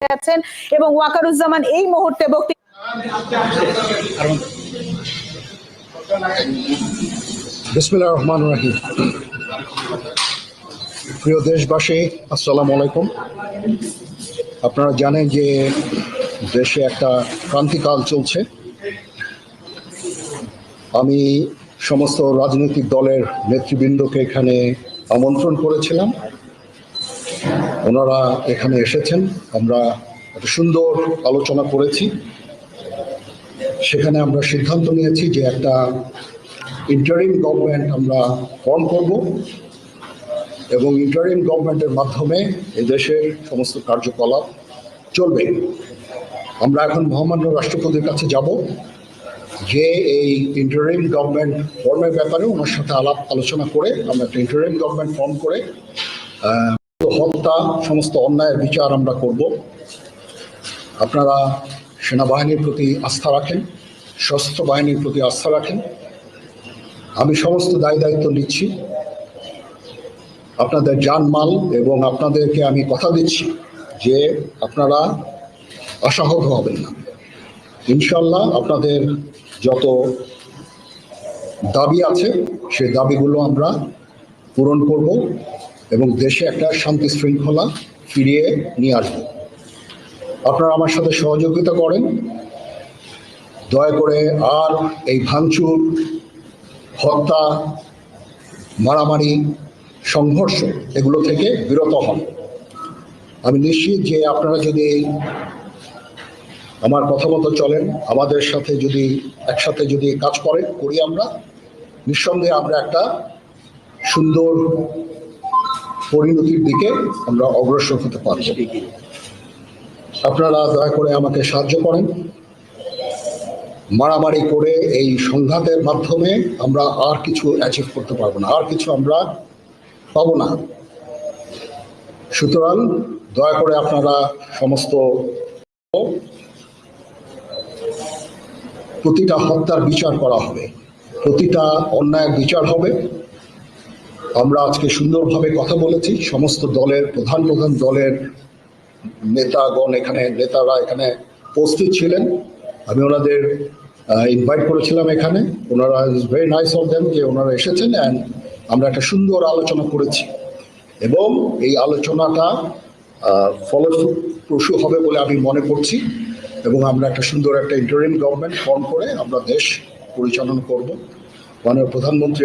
আছেন এবং ওয়াকারুজ্জামান এই মুহূর্তে বক্তৃতা রহমান রাহিম। প্রিয় দেশবাসী, আসসালামু আলাইকুম। আপনারা জানেন যে দেশে একটা ক্রান্তিকাল চলছে। আমি সমস্ত রাজনৈতিক দলের নেতৃবৃন্দকে এখানে আমন্ত্রণ করেছিলাম। ওনারা এখানে এসেছেন। আমরা একটা সুন্দর আলোচনা করেছি। সেখানে আমরা সিদ্ধান্ত নিয়েছি যে একটা ইন্টারিম গভর্নমেন্ট আমরা ফর্ম করব এবং ইন্টারিম গভর্নমেন্টের মাধ্যমে এদেশের সমস্ত কার্যকলাপ চলবে। আমরা এখন মহামান্য রাষ্ট্রপতির কাছে যাব যে এই ইন্টারিম গভর্নমেন্ট ফর্মের ব্যাপারে ওনার সাথে আলাপ আলোচনা করে আমরা একটা ইন্টারিম গভর্নমেন্ট ফর্ম করে হত্যা, সমস্ত অন্যায়ের বিচার আমরা করব। আপনারা সেনাবাহিনীর প্রতি আস্থা রাখেন, সশস্ত্র বাহিনীর প্রতি আস্থা রাখেন। আমি সমস্ত দায় দায়িত্ব নিচ্ছি। আপনাদের জানমাল এবং আপনাদেরকে আমি কথা দিচ্ছি যে আপনারা আশাহত হবেন না। ইনশাল্লাহ আপনাদের যত দাবি আছে, সেই দাবিগুলো আমরা পূরণ করব। এবং দেশে একটা শান্তি শৃঙ্খলা ফিরিয়ে নিয়ে আসব। আপনারা আমার সাথে সহযোগিতা করেন। দয়া করে আর এই ভাঙচুর, হত্যা, মারামারি, সংঘর্ষ এগুলো থেকে বিরত হন। আমি নিশ্চিত যে আপনারা যদি আমার কথা মতো চলেন, আমাদের সাথে যদি, একসাথে যদি কাজ করে, করি আমরা, নিঃসন্দেহে আমরা একটা সুন্দর পরিণতির দিকে আমরা অগ্রসর হতে পারব। আপনারা দয়া করে আমাকে সাহায্য করেন। মারামারি করে এই সংঘাতের মাধ্যমে আমরা আর কিছু অ্যাচিভ করতে পারব না, আর কিছু আমরা পাবো না। সুতরাং দয়া করে আপনারা সমস্ত প্রতিটা হত্যার বিচার করা হবে। প্রতিটা অন্যায়ের বিচার হবে। আমরা আজকে সুন্দরভাবে কথা বলেছি। সমস্ত দলের, প্রধান প্রধান দলের নেতাগণ এখানে, নেতারা এখানে উপস্থিত ছিলেন। আমি ওনাদের ইনভাইট করেছিলাম এখানে। ওনারা is very nice of them যে ওনারা এসেছেন অ্যান্ড আমরা একটা সুন্দর আলোচনা করেছি। এবং এই আলোচনাটা ফলপ্রসূ হবে বলে আমি মনে করছি। এবং আমরা একটা সুন্দর একটা ইন্টারিম গভর্নমেন্ট ফর্ম করে আমরা দেশ পরিচালনা করব। মাননীয় প্রধানমন্ত্রী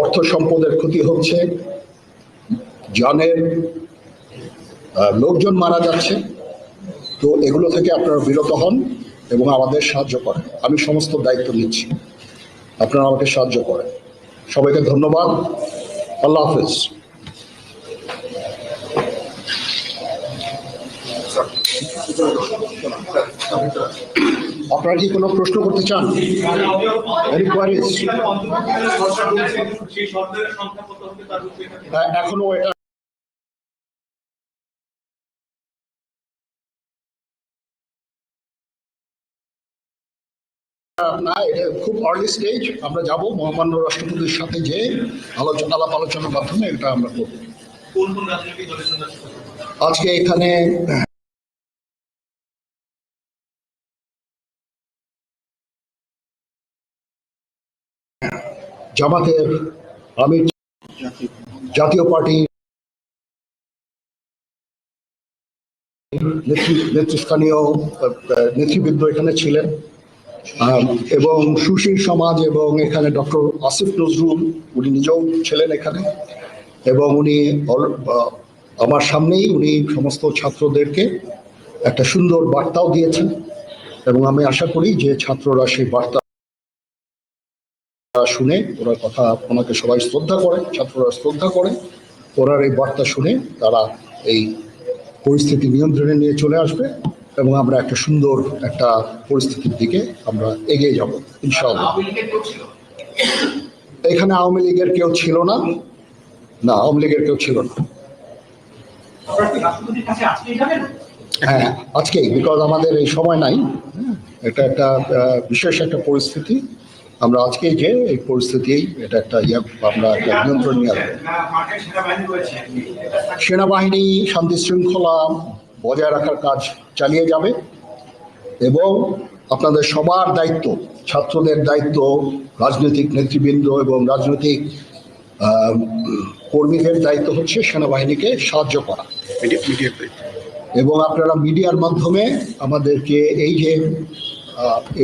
অর্থ সম্পদের ক্ষতি হচ্ছে, জানের লোকজন মারা যাচ্ছে, তো এগুলো থেকে আপনারা বিরত হন এবং আমাদের সাহায্য করেন। আমি সমস্ত দায়িত্ব নিচ্ছি। আপনারা আমাকে সাহায্য করেন। সবাইকে ধন্যবাদ। আল্লাহ হাফিজ। আপনারা কি কোনো প্রশ্ন করতে চান? উপরে হ্যাঁ, এখনও এটা না এটা খুব আর্লি স্টেজ আমরা যাব। মহামান্য রাষ্ট্রপতির সাথে যে আলোচনা আলাপ আলোচনার মাধ্যমে এটা আমরা করব? আজকে এখানে জামাতের আমি জাতীয় পার্টি নেতৃ- নেতৃস্থানীয় নেতৃবৃন্দ এখানে ছিলেন। এবং সুশীল সমাজ এবং এখানে ডক্টর আসিফ নজরুল, উনি নিজেও ছিলেন এখানে। এবং উনি আমার সামনেই উনি সমস্ত ছাত্রদেরকে একটা সুন্দর বার্তাও দিয়েছেন। এবং আমি আশা করি যে ছাত্ররা সেই বার্তা শুনে ওরা কথা ওনাকে সবাই শ্রদ্ধা করে ছাত্ররা শ্রদ্ধা করে ওনার এই বার্তা শুনে তারা এই পরিস্থিতি নিয়ন্ত্রণে নিয়ে চলে আসবে এবং আমরা একটা সুন্দর একটা পরিস্থিতির দিকে আমরা এগিয়ে যাব ইনশাআল্লাহ। এখানে আওয়ামী লীগের কেউ ছিল না? না আওয়ামী লীগের কেউ ছিল না। হ্যাঁ আজকেই বিকজ আমাদের এই সময় নাই। হ্যাঁ, এটা একটা বিশেষ একটা পরিস্থিতি। আমরা আজকেই যে এই পরিস্থিতি এটা একটা ইয়ে আমরা একটা নিয়ন্ত্রণ নিয়ে আসব। সেনাবাহিনী শান্তি শৃঙ্খলা বজায় রাখার কাজ চালিয়ে যাবে এবং আপনাদের সবার দায়িত্ব ছাত্রদের দায়িত্ব রাজনৈতিক নেতৃবৃন্দ এবং রাজনৈতিক কর্মীদের দায়িত্ব হচ্ছে সেনাবাহিনীকে সাহায্য করা। এবং আপনারা মিডিয়ার মাধ্যমে আমাদেরকে এই যে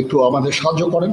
একটু আমাদের সাহায্য করেন।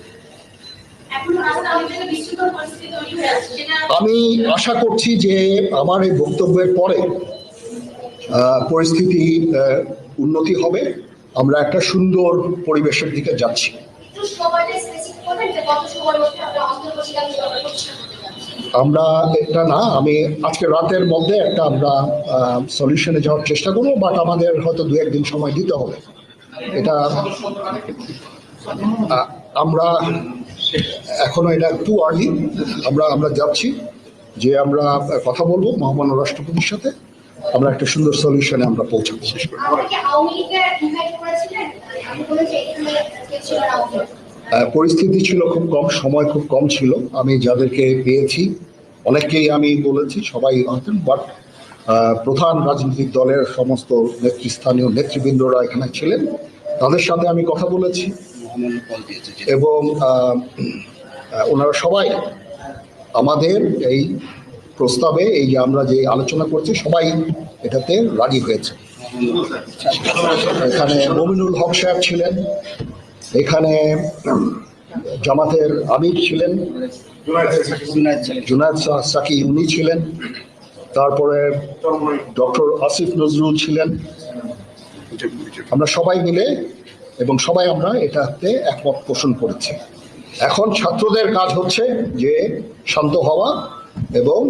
আমি আশা করছি যে আমার এই বক্তব্যের পরে পরিস্থিতি উন্নতি হবে। আমরা একটা সুন্দর পরিবেশের দিকে যাচ্ছি। আমরা এটা না আমি আজকে রাতের মধ্যে একটা আমরা সলিউশনে যাওয়ার চেষ্টা করব বাট আমাদের হয়তো দু একদিন সময় দিতে হবে। এটা আমরা এখনও এটা টু আর্লি আমরা আমরা যাচ্ছি যে আমরা কথা বলব মহামান্য রাষ্ট্রপতির সাথে আমরা একটা সুন্দর সলিউশনে আমরা পৌঁছাবো। আমাকে আওয়ামী লীগের ইনভাইট করেছিলেন? আমি বলেছি এখানে কে ছিল না আওয়ামী লীগ? আহ, পরিস্থিতি ছিল খুব কম সময় খুব কম ছিল। আমি যাদেরকে পেয়েছি অনেককেই আমি বলেছি সবাই হতেন বাট প্রধান রাজনৈতিক দলের সমস্ত নেতৃস্থানীয় নেতৃবৃন্দরা এখানে ছিলেন। তাদের সাথে আমি কথা বলেছি। এবং ওনারা সবাই আমাদের এই প্রস্তাবে, এই যে আমরা যে আলোচনা করছি, সবাই এটাতে রাজি হয়েছে। এখানে মমিনুল হক সাহেব ছিলেন, এখানে জামাতের আমির ছিলেন, জুনায়দ সাকি উনি ছিলেন, তারপরে ডক্টর আসিফ নজরুল ছিলেন। আমরা সবাই মিলে এবং সবাই আমরা এটাতে একমত পোষণ করেছি। এখন ছাত্রদের কাজ হচ্ছে যে শান্ত হওয়া এবং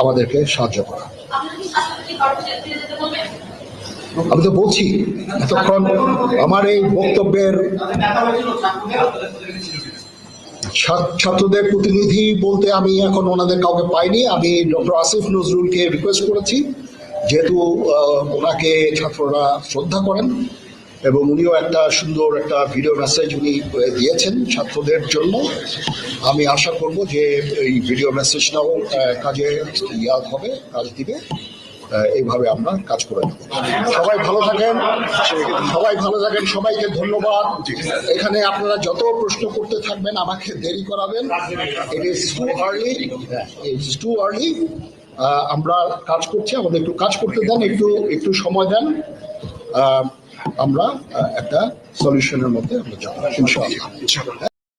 আমাদেরকে সাহায্য করা। আমি তো বলছি, এতক্ষণ আমার এই বক্তব্যের ছাত্রদের প্রতিনিধি বলতে আমি এখন ওনাদের কাউকে পাইনি। আমি ডক্টর আসিফ নজরুলকে রিকোয়েস্ট করেছি। যেহেতু ওনাকে ছাত্ররা শ্রদ্ধা করেন এবং উনিও একটা সুন্দর একটা ভিডিও মেসেজ উনি দিয়েছেন ছাত্রদের জন্য। আমি আশা করব যে এই ভিডিও মেসেজটাও কাজে ইয়া হবে, কাজ দিবে। এইভাবে আমরা কাজ করে সবাই ভালো থাকেন, সবাই ভালো থাকেন, সবাইকে ধন্যবাদ। এখানে আপনারা যত প্রশ্ন করতে থাকবেন, আমাকে দেরি করাবেন। It is too early it is too early আমরা কাজ করছি, আমাদের একটু কাজ করতে দেন, একটু একটু সময় দেন। আমরা একটা সলিউশনের মধ্যে আমরা যাব। ইনশাআল্লাহ।